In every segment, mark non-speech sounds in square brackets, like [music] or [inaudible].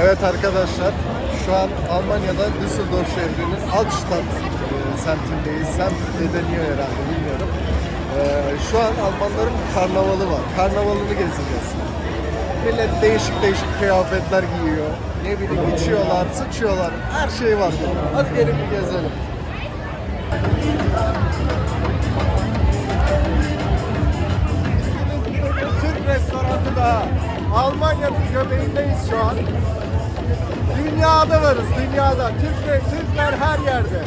Evet arkadaşlar, şu an Almanya'da Düsseldorf şehrinin Altstadt e, semtindeyiz. Semt de deniyor herhalde bilmiyorum. E, şu an Almanların karnavalı var. Karnavalını gezeceğiz. Millet değişik değişik kıyafetler giyiyor. Ne bileyim içiyorlar, sıçıyorlar. Her şey var. Hadi gelin bir gezelim. Türk restoranı da Almanya'nın göbeğindeyiz şu an. Dünyada varız, dünyada. Türkler, Türkler her yerde.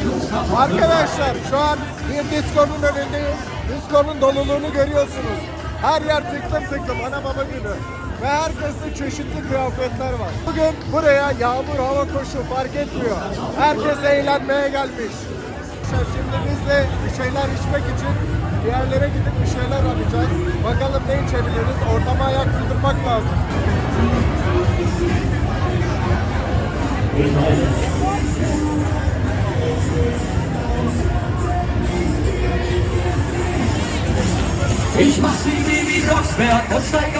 Arkadaşlar şu an bir diskonun önündeyiz. Diskonun doluluğunu görüyorsunuz. Her yer tıklım tıklım, ana baba günü. Ve herkesin çeşitli kıyafetler var. Bugün buraya yağmur, hava koşu fark etmiyor. Herkes eğlenmeye gelmiş. Şimdi biz de bir şeyler içmek için bir yerlere gidip bir şeyler alacağız. Bakalım ne içebiliriz? Ortama ayak uydurmak lazım. Ich mach's wie Baby Rocksberg und steig auf Bugün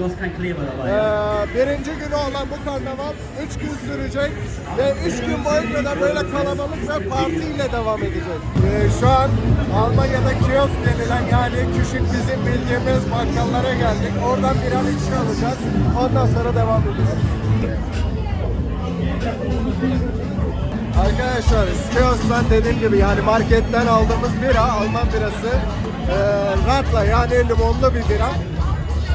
Dabei. Ee, birinci günü olan bu karnaval 3 gün sürecek ve 3 gün boyunca da böyle kalabalık ve partiyle devam edecek. Ee, şu an Almanya'da kiosk denilen yani küçük bizim bildiğimiz bakkallara geldik. Oradan birer içki alacağız. Ondan sonra devam edeceğiz. Arkadaşlar kiosktan dediğim gibi yani marketten aldığımız bira Alman birası e, ratla yani limonlu bir bira.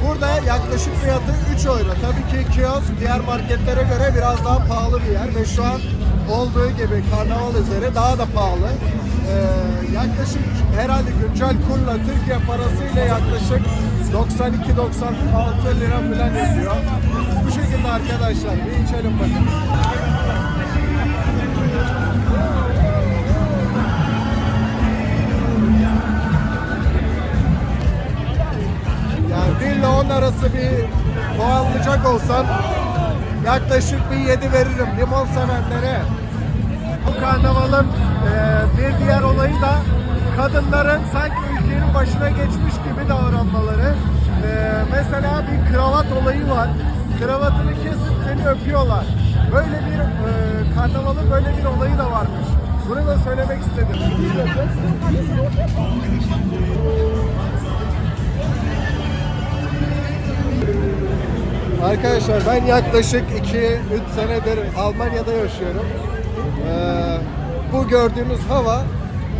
Burada yaklaşık fiyatı 3 euro. Tabii ki kiosk diğer marketlere göre biraz daha pahalı bir yer ve şu an olduğu gibi karnaval üzere daha da pahalı. Ee, yaklaşık herhalde güncel kurla Türkiye parasıyla yaklaşık 92-96 lira falan ediyor. Bu şekilde arkadaşlar bir içelim bakın. Yaklaşık bir 7 veririm limon sevenlere. Bu karnavalın e, bir diğer olayı da kadınların sanki ülkenin başına geçmiş gibi davranmaları. E, mesela bir kravat olayı var. Kravatını kesip seni öpüyorlar. Böyle bir e, karnavalın böyle bir olayı da varmış. Bunu da söylemek istedim. Arkadaşlar ben yaklaşık 2-3 senedir Almanya'da yaşıyorum. Ee, bu gördüğümüz hava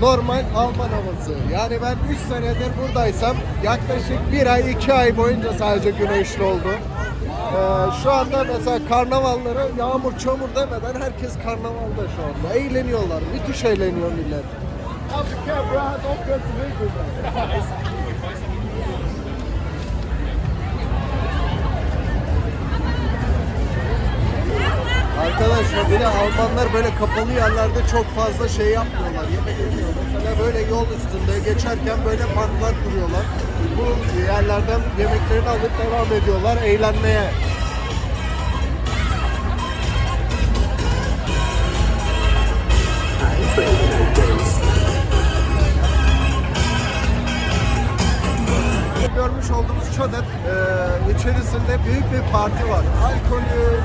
normal Alman havası. Yani ben 3 senedir buradaysam yaklaşık 1 ay 2 ay boyunca sadece güneşli oldu. Ee, şu anda mesela karnavalları yağmur çamur demeden herkes karnavalda şu anda. Eğleniyorlar. Müthiş eğleniyor millet. [laughs] Arkadaşlar de Almanlar böyle kapalı yerlerde çok fazla şey yapmıyorlar. Yemek yemiyor. Mesela böyle yol üstünde geçerken böyle banklar kuruyorlar. Bu yerlerden yemeklerini alıp devam ediyorlar eğlenmeye. Görmüş olduğumuz çadır e, içerisinde büyük bir parti var. Alkolü,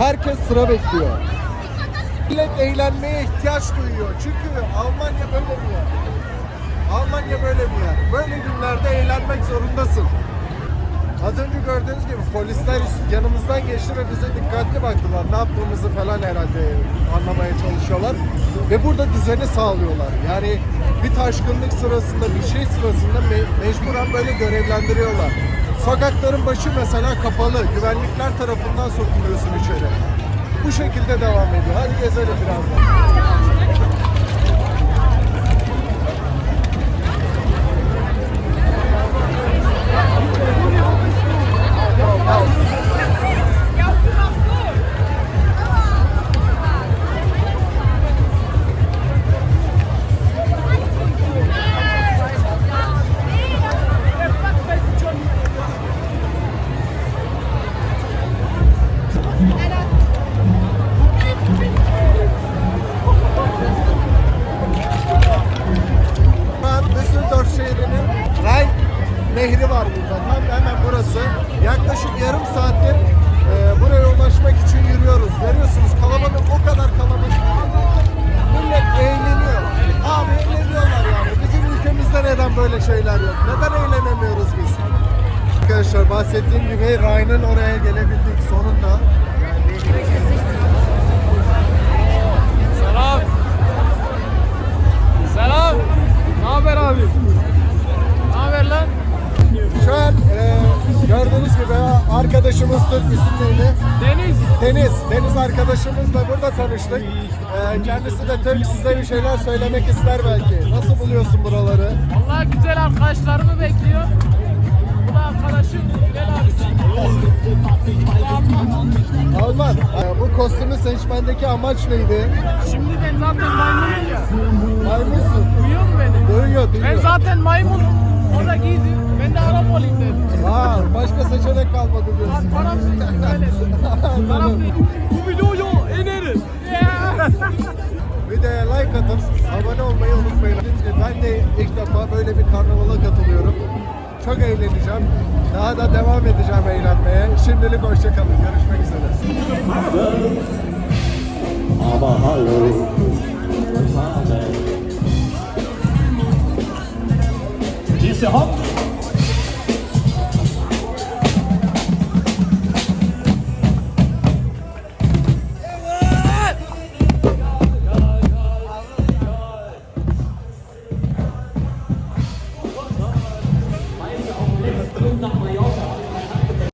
Herkes sıra bekliyor. Millet eğlenmeye ihtiyaç duyuyor. Çünkü Almanya böyle bir yer. Almanya böyle bir yer. Böyle günlerde eğlenmek zorundasın. Az önce gördüğünüz gibi polisler yanımızdan geçti ve bize dikkatli baktılar. Ne yaptığımızı falan herhalde anlamaya çalışıyorlar. Ve burada düzeni sağlıyorlar. Yani bir taşkınlık sırasında, bir şey sırasında me- mecburen böyle görevlendiriyorlar. Sokakların başı mesela kapalı. Güvenlikler tarafından sokuluyorsun içeri. Bu şekilde devam ediyor. Hadi gezelim birazdan. Bahsettiğim gibi Ryan'ın oraya gelebildik sonunda. Selam. Selam. Ne haber abi? Ne haber lan? Şu an e, gördüğünüz gibi arkadaşımız Türk isim neydi? Deniz. Deniz. Deniz arkadaşımızla burada tanıştık. E, kendisi de Türk size bir şeyler söylemek ister belki. Nasıl buluyorsun buraları? Vallahi seçmendeki amaç neydi? Şimdi ben zaten maymunum ya. Maymunsun. Duyuyor mu beni? Duyuyor, Ben duyuyor. zaten maymunum. O da giydi. Ben de Arap olayım dedim. Aa, başka seçenek kalmadı diyorsun. Tarafsız öyle. Taraf değil. Bu videoyu inerim. Videoya [laughs] like atıp abone olmayı unutmayın. Ben de ilk defa böyle bir karnavala katılıyorum. Çok eğleneceğim. Daha da devam edeceğim eğlenmeye. Şimdilik hoşçakalın. Görüşmek üzere. Follow the Father.